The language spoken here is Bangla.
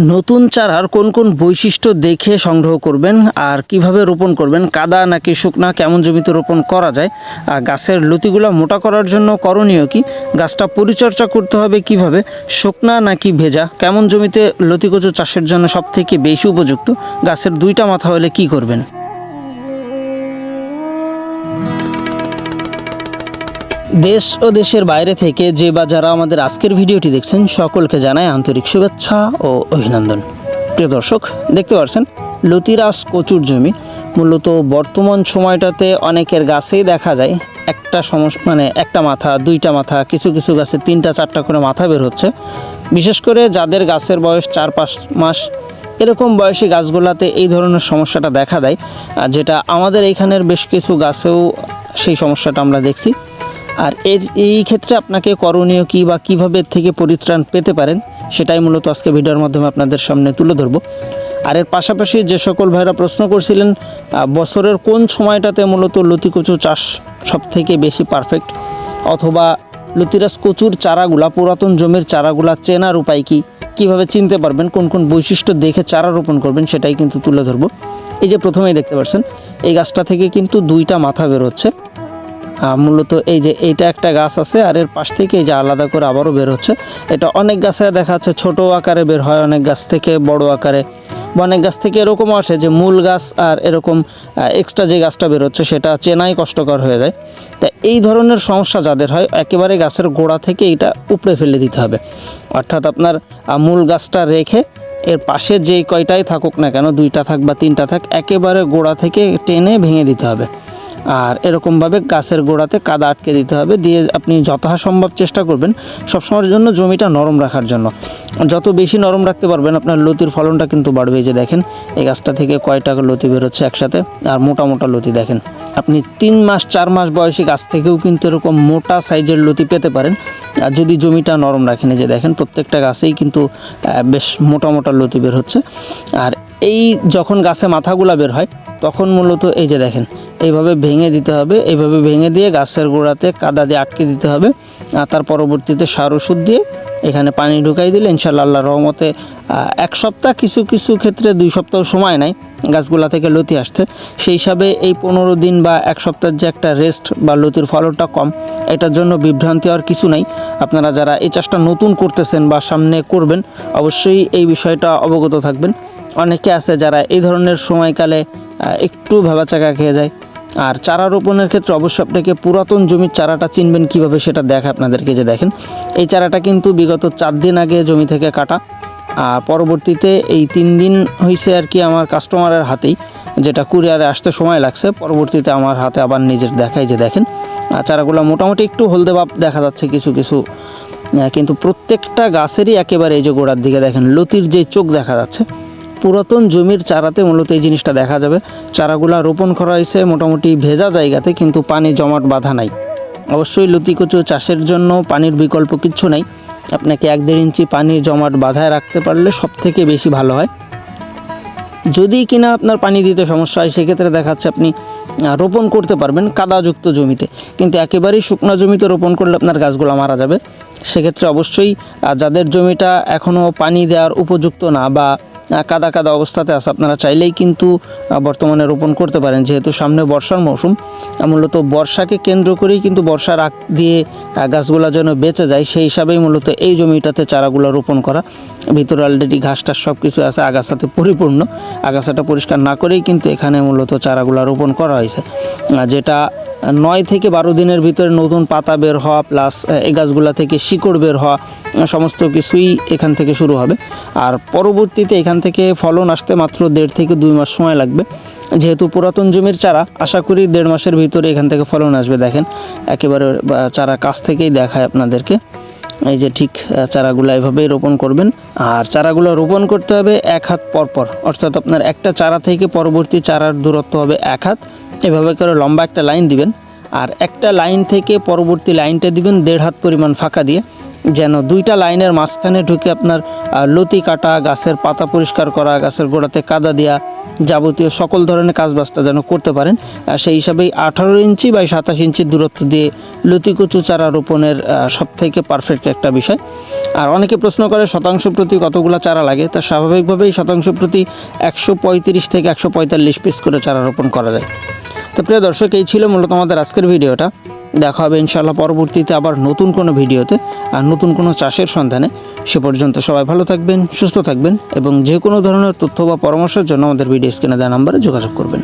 নতুন চারার কোন কোন বৈশিষ্ট্য দেখে সংগ্রহ করবেন আর কীভাবে রোপণ করবেন? কাদা নাকি শুকনা? কেমন জমিতে রোপণ করা যায়? আর গাছের লতিগুলো মোটা করার জন্য করণীয় কি? গাছটা পরিচর্যা করতে হবে কীভাবে? শুকনা নাকি ভেজা? কেমন জমিতে লতিকচু চাষের জন্য সবথেকে বেশি উপযুক্ত? গাছের দুইটা মাথা হলে কি করবেন? দেশ ও দেশের বাইরে থেকে যে বা যারা আমাদের আজকের ভিডিওটি দেখছেন, সকলকে জানাই আন্তরিক শুভেচ্ছা ও অভিনন্দন। প্রিয় দর্শক, দেখতে পাচ্ছেন লতিরাস কচুর জমি। মূলত বর্তমান সময়টাতে অনেকের গাছেই দেখা যায়, একটা সমস্যা মানে একটা মাথা, দুইটা মাথা, কিছু কিছু গাছে তিনটা, চারটা করে মাথা বের হচ্ছে। বিশেষ করে যাদের গাছের বয়স চার, পাঁচ মাস, এরকম বয়সী গাছগুলাতে এই ধরনের সমস্যাটা দেখা দেয়। যেটা আমাদের এইখানের বেশ কিছু গাছেও সেই সমস্যাটা আমরা দেখছি। আর এর এই ক্ষেত্রে আপনাকে করণীয় কী বা কীভাবে থেকে পরিত্রাণ পেতে পারেন সেটাই মূলত আজকে ভিডিওর মাধ্যমে আপনাদের সামনে তুলে ধরবো। আর এর পাশাপাশি যে সকল ভাইরা প্রশ্ন করছিলেন বছরের কোন সময়টাতে মূলত লতিকচু চাষ সব থেকে বেশি পারফেক্ট অথবা লতিরাস কচুর চারাগুলা পুরাতন জমির চারাগুলা চেনার উপায় কি? কীভাবে চিনতে পারবেন? কোন কোন বৈশিষ্ট্য দেখে চারা রোপণ করবেন? সেটাই কিন্তু তুলে ধরবো। এই যে প্রথমেই দেখতে পাচ্ছেন এই গাছটা থেকে কিন্তু দুইটা মাথা বের হচ্ছে আহ, মূলত এই যে এইটা একটা গাছ আছে আর এর পাশ থেকে এই যে আলাদা করে আবারও বের হচ্ছে। এটা অনেক গাছে দেখা যাচ্ছে ছোটো আকারে বের হয়, অনেক গাছ থেকে বড় আকারে বা অনেক গাছ থেকে এরকমও আসে যে মূল গাছ আর এরকম এক্সট্রা যে গাছটা বের হচ্ছে সেটা চেনাই কষ্টকর হয়ে যায়। তা এই ধরনের সমস্যা যাদের হয়, একেবারে গাছের গোড়া থেকে এটা উপড়ে ফেলে দিতে হবে। অর্থাৎ আপনার মূল গাছটা রেখে এর পাশে যে কয়টাই থাকুক না কেন, দুইটা থাক বা তিনটা থাক, একেবারে গোড়া থেকে টেনে ভেঙে দিতে হবে। আর এরকমভাবে গাছের গোড়াতে কাদা আটকে দিতে হবে। দিয়ে আপনি যথাসম্ভব চেষ্টা করবেন সবসময়ের জন্য জমিটা নরম রাখার জন্য। যত বেশি নরম রাখতে পারবেন, আপনার লতির ফলনটা কিন্তু বাড়বে যে দেখেন, এই গাছটা থেকে কয়টা লতি বেরোচ্ছে একসাথে, আর মোটা মোটা লতি দেখেন। আপনি তিন মাস, চার মাস বয়সী গাছ থেকেও কিন্তু এরকম মোটা সাইজের লতি পেতে পারেন। আর যদি জমিটা নরম রাখেন যে দেখেন, প্রত্যেকটা গাছেই কিন্তু বেশ মোটা মোটা লতি বের হচ্ছে। আর এই যখন গাছে মাথাগুলা বের হয় তখন মূলত এই যে দেখেন, এইভাবে ভেঙে দিতে হবে, এইভাবে ভেঙে দিয়ে গাছের গোড়াতে কাদা দিয়ে আটকে দিতে হবে, আর তার পরবর্তীতে সার ওষুধ দিয়ে এখানে পানি ঢুকাই দিলে ইনশাল্লাহ আল্লাহ রহমতে এক সপ্তাহ কিছু কিছু ক্ষেত্রে দুই সপ্তাহ সময় নেয় গাছগুলা থেকে লতি আসতে। সেই হিসাবে এই পনেরো দিন বা এক সপ্তাহের যে একটা রেস্ট বা লতির ফলনটা কম, এটার জন্য বিভ্রান্তি হওয়ার কিছু নাই। আপনারা যারা এই চাষটা নতুন করতেছেন বা সামনে করবেন, অবশ্যই এই বিষয়টা অবগত থাকবেন। অনেকে আছে যারা এই ধরনের সময়কালে একটু ভেবাচাকা খেয়ে যায়। আর চারা রোপণের ক্ষেত্রে অবশ্যই আপনাকে পুরাতন জমির চারাটা চিনবেন কীভাবে সেটা দেখা আপনাদেরকে যে দেখেন। এই চারাটা কিন্তু বিগত চার দিন আগে জমি থেকে কাটা। আর পরবর্তীতে এই তিন দিন হয়েছে আর কি আমার কাস্টমারের হাতেই, যেটা কুরিয়ারে আসতে সময় লাগছে। পরবর্তীতে আমার হাতে আবার নিজের দেখাই যে দেখেন চারাগুলো মোটামুটি একটু হলদে ভাব দেখা যাচ্ছে কিছু কিছু। কিন্তু প্রত্যেকটা গাছেরই একেবারে এই যে গোড়ার দিকে দেখেন, লতির যে চোখ দেখা যাচ্ছে পুরাতন জমির চারাতে মূলত এই জিনিসটা দেখা যাবে। চারাগুলা রোপণ করা হয়েছে মোটামুটি ভেজা জায়গাতে, কিন্তু পানি জমাট বাধা নাই। অবশ্যই লতিকচু চাষের জন্য পানির বিকল্প কিচ্ছু নাই। আপনাকে এক দেড় ইঞ্চি পানি জমাট বাধায় রাখতে পারলে সব থেকে বেশি ভালো হয়। যদি কিনা আপনার পানি দিতে সমস্যা হয়, সেক্ষেত্রে দেখাচ্ছে আপনি রোপণ করতে পারবেন কাদাযুক্ত জমিতে। কিন্তু একেবারেই শুকনো জমিতে রোপণ করলে আপনার গাছগুলো মারা যাবে। সেক্ষেত্রে অবশ্যই যাদের জমিটা এখনও পানি দেওয়ার উপযুক্ত না বা কাদা কাদা অবস্থাতে আছে। আপনারা চাইলেই কিন্তু বর্তমানে রোপণ করতে পারেন। যেহেতু সামনে বর্ষার মৌসুম মূলত বর্ষাকে কেন্দ্র করেই কিন্তু বর্ষার আগ দিয়ে গাছগুলা যেন বেঁচে যায়, সেই হিসাবেই মূলত এই জমিটাতে চারাগুলো রোপণ করা। ভিতরে অলরেডি ঘাস টাস সব কিছু আছে, আগাছাতে পরিপূর্ণ। আগাছাটা পরিষ্কার না করেই কিন্তু এখানে মূলত চারাগুলো রোপণ করা হয়েছে। যেটা নয় থেকে বারো দিনের ভিতরে নতুন পাতা বের হওয়া প্লাস এই গাছগুলা থেকে শিকড় বের হওয়া সমস্ত কিছুই এখান থেকে শুরু হবে। আর পরবর্তীতে এখান থেকে ফলন আসতে মাত্র দেড় থেকে দুই মাস সময় লাগবে। যেহেতু পুরাতন জমির চারা, আশা করি দেড় মাসের ভিতরে এখান থেকে ফলন আসবে, দেখেন। একেবারে চারা কাছ থেকেই দেখায় আপনাদেরকে। এই যে ঠিক চারাগুলো এভাবেই রোপণ করবেন। আর চারাগুলো রোপণ করতে হবে এক হাত পর পর অর্থাৎ আপনার একটা চারা থেকে পরবর্তী চারার দূরত্ব হবে এক হাত। এভাবে করে লম্বা একটা লাইন দিবেন। আর একটা লাইন থেকে পরবর্তী লাইনটা দিবেন দেড় হাত পরিমাণ ফাঁকা দিয়ে, যেন দুইটা লাইনের মাঝখানে ঢুকে আপনার লতি কাটা, গাছের পাতা পরিষ্কার করা, গাছের গোড়াতে কাদা দেওয়া যাবতীয় সকল ধরনের কাজবাজটা যেন করতে পারেন। সেই হিসাবেই আঠারো ইঞ্চি বা সাতাশ ইঞ্চির দূরত্ব দিয়ে লতি কচু চারা রোপণের সব থেকে পারফেক্ট একটা বিষয়। আর অনেকে প্রশ্ন করে, শতাংশ প্রতি কতগুলো চারা লাগে? তা স্বাভাবিকভাবেই শতাংশ প্রতি একশো পঁয়ত্রিশ থেকে একশো পঁয়তাল্লিশ পিস করে চারা রোপণ করা যায়। তো প্রিয় দর্শক, এই ছিল মূলত আমাদের আজকের ভিডিওটা। দেখা হবে ইনশাল্লাহ পরবর্তীতে আবার নতুন কোনো ভিডিওতে আর নতুন কোনো চাষের সন্ধানে। সে পর্যন্ত সবাই ভালো থাকবেন, সুস্থ থাকবেন এবং যে কোনো ধরনের তথ্য বা পরামর্শের জন্য আমাদের ভিডিও স্ক্রিনে দেওয়া নাম্বারে যোগাযোগ করবেন।